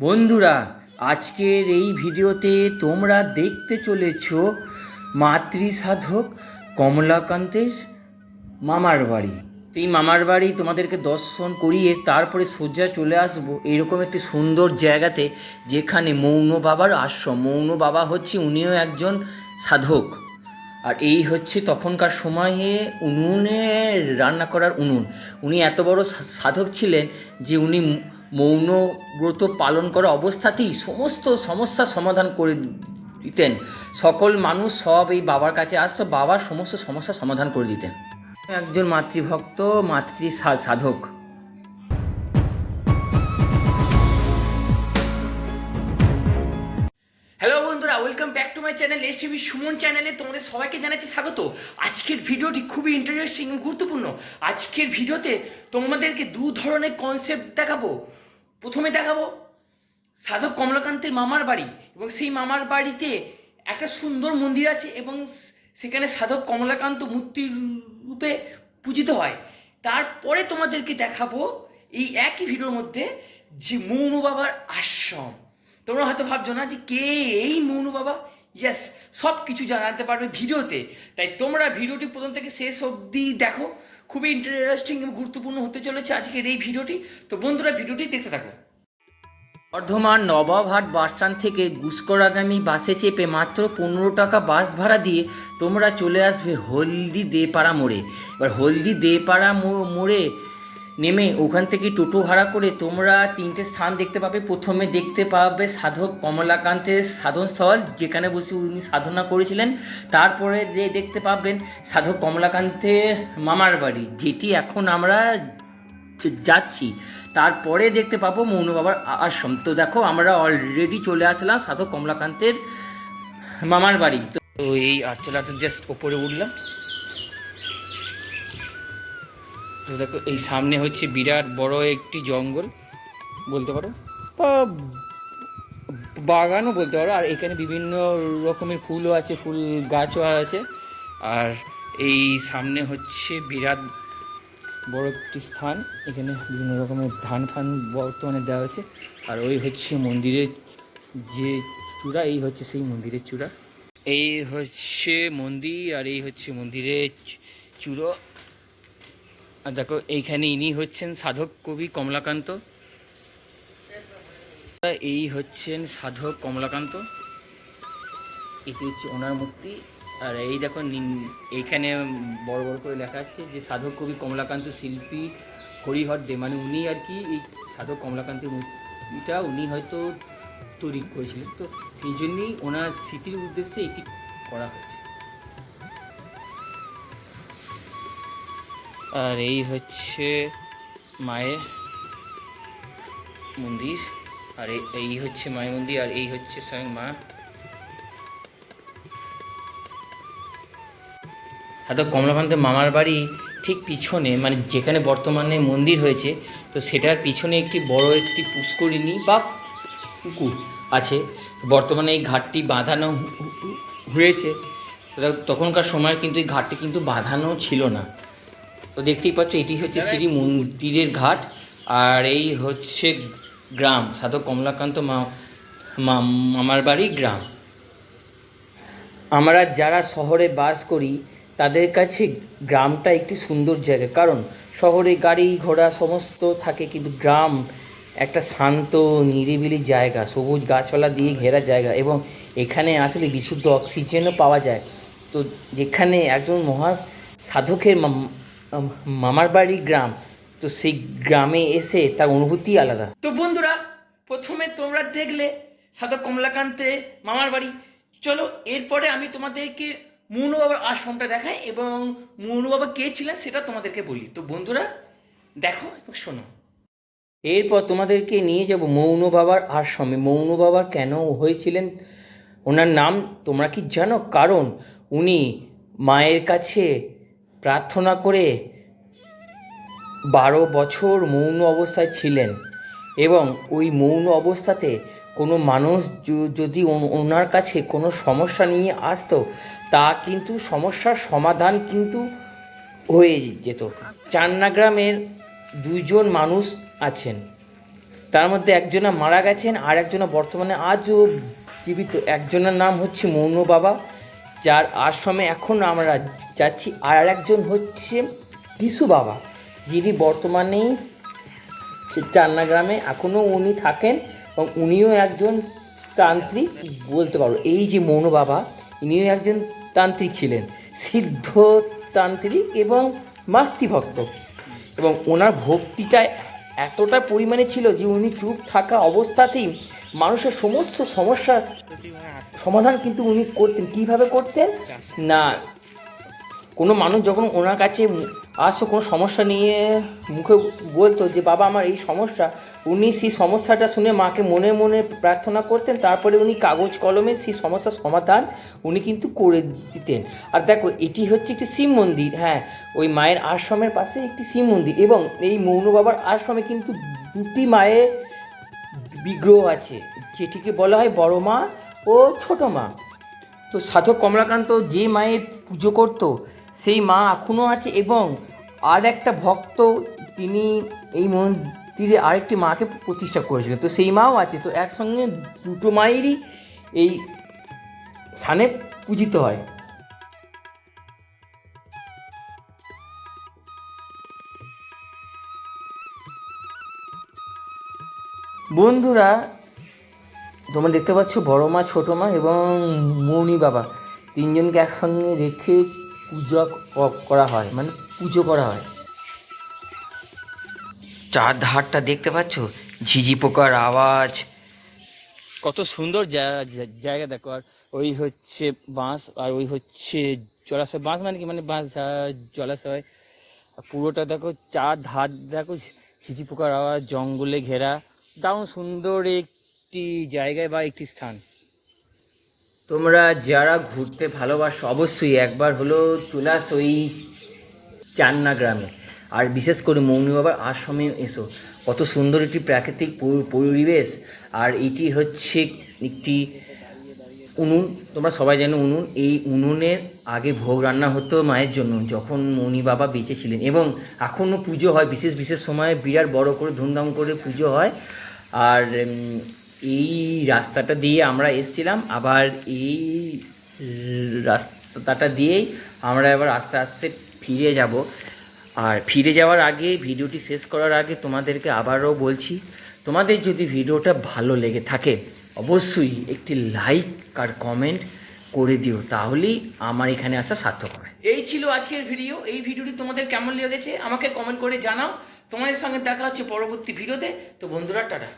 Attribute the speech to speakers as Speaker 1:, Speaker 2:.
Speaker 1: বন্ধুরা, আজকের এই ভিডিওতে তোমরা দেখতে চলেছ মাতৃ সাধক কমলাকান্তের মামার বাড়ি। এই মামার বাড়ি তোমাদেরকে দর্শন করিয়ে তারপরে সোজা চলে আসব এরকম একটি সুন্দর জায়গাতে যেখানে মৌন বাবার আশ্রম। মৌন বাবা হচ্ছে উনিও একজন সাধক। আর এই হচ্ছে তখনকার সময়ে উনুনে রান্না করার উনুন। উনি এত বড় সাধক ছিলেন যে উনি ম- মৌন ব্রত পালন করা অবস্থাতেই সমস্ত সমস্যার সমাধান করে দিতেন। সকল মানুষ সব এই বাবার কাছে আসতো, বাবার সমস্ত সমস্যার সমাধান করে দিতেন। একজন মাতৃভক্ত, মাতৃ সাধক। My channel S TV Suman চ্যানেলে তোমাদের সবাইকে জানাচ্ছি স্বাগত। আজকের ভিডিওটি খুবই ইন্টারেস্টিং গুরুত্বপূর্ণ। আজকের ভিডিওতে তোমাদেরকে দু ধরনের কনসেপ্ট দেখাবো। প্রথমে দেখাবো সাধক কমলাকান্তের মামার বাড়ি এবং সেই মামার বাড়িতে একটা সুন্দর মন্দির আছে এবং সেখানে সাধক কমলাকান্ত মূর্তি রূপে পূজিত হয়। তারপরে তোমাদেরকে দেখাবো এই একই ভিডিওর মধ্যে যে মৌন বাবার আশ্রম। তোমরা হয়তো ভাবছ না যে কে এই মৌনু বাবা ইয়েস সব কিছু জানাতে পারবে ভিডিওতে। তাই তোমরা ভিডিওটি প্রথম থেকে শেষ অবধি দেখো। খুবই ইন্টারেস্টিং এবং গুরুত্বপূর্ণ হতে চলেছে আজকের এই ভিডিওটি। তো বন্ধুরা, ভিডিওটি দেখতে থাকো। বর্ধমান নবাবহাট বাসস্ট্যান্ড থেকে গুসকরাগামী বাসে চেপে মাত্র পনেরো টাকা বাস ভাড়া দিয়ে তোমরা চলে আসবে হলদি দেপাড়া মোড়ে। এবার হলদি দেপাড়া মোড়ে নেমে ওখান থেকে টোটো ভাড়া করে তোমরা তিনটে স্থান দেখতে পাবে। প্রথমে দেখতে পাবে সাধক কমলাকান্তের সাধনস্থল, যেখানে বসে উনি সাধনা করেছিলেন। তারপরে দেখতে পাবেন সাধক কমলাকান্তের মামার বাড়ি, যেটি এখন আমরা যাচ্ছি। তারপরে দেখতে পাবো মৌন বাবার আশ্রম। তো দেখো, আমরা অলরেডি চলে আসলাম সাধক কমলাকান্তের মামার বাড়ি। তো এই আটচলাতে জাস্ট ওপরে উঠলাম। তো দেখো, এই সামনে হচ্ছে বিরাট বড় একটি জঙ্গল, বলতে পারো। বাগানও বলতে পারো, আর এখানে বিভিন্ন রকমের ফুলও আছে, ফুল গাছও আছে। আর এই সামনে হচ্ছে বিরাট বড় একটি স্থান, এখানে বিভিন্ন রকমের ধান ফান বর্তমানে দেওয়া হয়েছে। আর ওই হচ্ছে মন্দিরের যে চূড়া, এই হচ্ছে সেই মন্দিরের চূড়া। এই হচ্ছে মন্দির, আর এই হচ্ছে মন্দিরের চূড়ো। আর দেখো, এইখানে ইনি হচ্ছেন সাধক কবি কমলাকান্ত। এই হচ্ছেন সাধক কমলাকান্ত। এটি হচ্ছে ওনার মূর্তি। আর এই দেখো এইখানে বড় বড় করে লেখা আছে যে, সাধক কবি কমলাকান্ত শিল্পী হরিহর দে মানে উনি আর কি এই সাধক কমলাকান্তের মূর্তিটা উনি হয়তো তৈরি করেছিলেন। তো সেই জন্যই ওনার স্মৃতির উদ্দেশ্যে এটি করা হয়েছে। আর এই হচ্ছে মায়ের মন্দির, আর এই- হচ্ছে মায়ের মন্দির, আর এই হচ্ছে স্বয়ং মা। সাধক কমলাকান্তের মামার বাড়ি ঠিক পিছনে মানে যেখানে বর্তমানে মন্দির হয়েছে, তো সেটার পিছনে একটি বড় একটি পুষ্করিণী বা পুকুর আছে। বর্তমানে এই ঘাটটি বাঁধানো হয়েছে। তখনকার সময় কিন্তু এই ঘাটটি কিন্তু বাঁধানো ছিল না। তো দেখতেই পাচ্ছ এটি হচ্ছে শ্রী মন্দিরের ঘাট আর এই হচ্ছে গ্রাম সাধক কমলাকান্ত মামার বাড়ি গ্রাম। আমরা যারা শহরে বাস করি তাদের কাছে গ্রামটা একটি সুন্দর জায়গা। কারণ শহরে গাড়ি ঘোড়া সমস্ত থাকে কিন্তু গ্রাম একটা শান্ত নিরিবিলি জায়গা সবুজ গাছপালা দিয়ে ঘেরা জায়গা এবং এখানে আসলে বিশুদ্ধ অক্সিজেনও পাওয়া যায়। তো যেখানে একজন মহা সাধকের মামার বাড়ি গ্রাম। তো সেই গ্রামে এসে তার অনুভূতি আলাদা। তো বন্ধুরা প্রথমে তোমরা দেখলে সাধক কমলাকান্তে মামার বাড়ি। চলো এরপরে আমি তোমাদেরকে মৌন বাবার আশ্রমটা দেখাই এবং মৌন বাবা কে ছিলেন সেটা তোমাদেরকে বলি। তো বন্ধুরা দেখো এবং শোনো। এরপর তোমাদেরকে নিয়ে যাব মৌন বাবার আশ্রমে। মৌন বাবার কেন হয়েছিলেন? ওনার নাম তোমরা কি জানো? কারণ উনি মায়ের কাছে প্রার্থনা করে বারো বছর মৌন অবস্থায় ছিলেন এবং ওই মৌন অবস্থাতে কোনো মানুষ যদি ওনার কাছে কোনো সমস্যা নিয়ে আসতো, তা কিন্তু সমস্যার সমাধান কিন্তু হয়ে যেত। চান্না গ্রামের দুইজন মানুষ আছেন। তার মধ্যে একজনা মারা গেছেন আর একজনা বর্তমানে আজও জীবিত। একজনের নাম হচ্ছে মৌন বাবা। যার আশ্রমে এখন আমরা যাচ্ছি আর একজন হচ্ছে বিশু বাবা, যিনি বর্তমানে চান্না গ্রামে এখনও উনি থাকেন এবং উনিও একজন তান্ত্রিক বলতে পারো। এই যে মৌন বাবা, ইনিও একজন তান্ত্রিক ছিলেন, সিদ্ধ তান্ত্রিক এবং মাতৃভক্ত। এবং ওনার ভক্তিটা এতটা পরিমাণে ছিল যে উনি চুপ থাকা অবস্থাতেই মানুষের সমস্ত সমস্যার সমাধান কিন্তু উনি করতেন। কীভাবে করতেন? না, কোনো মানুষ যখন ওনার কাছে আসতো কোনো সমস্যা নিয়ে মুখে বলতো যে, বাবা, আমার এই সমস্যা। উনি সেই সমস্যাটা শুনে মাকে মনে মনে প্রার্থনা করতেন। তারপরে উনি কাগজ কলমে সেই সমস্যার সমাধান উনি কিন্তু করে দিতেন। আর দেখো, এটি হচ্ছে একটি শিব মন্দির। হ্যাঁ ওই মায়ের আশ্রমের পাশে একটি শিব মন্দির। এবং এই মৌন বাবার আশ্রমে কিন্তু দুটি মায়ের বিগ্রহ আছে, যেটিকে বলা হয় বড় মা ও ছোট মা। তো সাধক কমলাকান্ত যে মায়ের পুজো করতো, সেই মা এখনও আছে এবং আর একটা ভক্ত তিনি এই মন্দিরে আরেকটি মাকে প্রতিষ্ঠা করেছিলেন। তো সেই মাও আছে, তো একসঙ্গে দুটো মায়েরই এই স্থানে পূজিত হয়। বন্ধুরা, তোমরা দেখতে পাচ্ছ বড় মা, ছোট মা এবং মৌনি বাবা। তিনজনকে একসঙ্গে রেখে পূজা করা হয় মানে পুজো করা হয়। চার ধারটা দেখতে পাচ্ছ? ঝিঝি পোকার আওয়াজ। কত সুন্দর জায়গা দেখো। আর ওই হচ্ছে বাঁশ, আর ওই হচ্ছে জলাশয়। বাঁশ মানে কি? মানে বাঁশ জলাশয়। পুরোটা দেখো চার ধার দেখো, ঝিঝি পোকার আওয়াজ, জঙ্গলে ঘেরা। দারুণ সুন্দর একটি জায়গায় বা একটি স্থান। তোমরা যারা ঘুরতে ভালোবাসো, অবশ্যই একবার হলো চলে আসো চান্না গ্রামে। আর বিশেষ করে মৌনী বাবার আশ্রমে এসো। কত সুন্দর একটি প্রাকৃতিক পরিবেশ। আর এটি হচ্ছে একটি উনুন। তোমরা সবাই জানো উনুন। এই উনুনের আগে ভোগ রান্না হতো মায়ের জন্য, যখন মৌনী বাবা বেঁচে ছিলেন। এবং এখনও পুজো হয়, বিশেষ বিশেষ সময়ে বিরাট বড় করে ধুমধাম করে পুজো হয়। আর এই রাস্তাটা দিয়ে আমরা এসছিলাম, আবার এই রাস্তাটা দিয়েই আমরা এবার আস্তে আস্তে ফিরে যাব। আর ফিরে যাওয়ার আগে, ভিডিওটি শেষ করার আগে তোমাদেরকে আবারও বলছি, তোমাদের যদি ভিডিওটা ভালো লেগে থাকে, অবশ্যই একটি লাইক আর কমেন্ট করে দিও, তাহলেই আমার এখানে আসা সার্থক হবে। এই ছিল আজকের ভিডিও এই ভিডিওটি তোমাদের কেমন লেগেছে? আমাকে কমেন্ট করে জানাও। তোমাদের সঙ্গে দেখা হচ্ছে পরবর্তী ভিডিওতে তো বন্ধুরা, টাটা।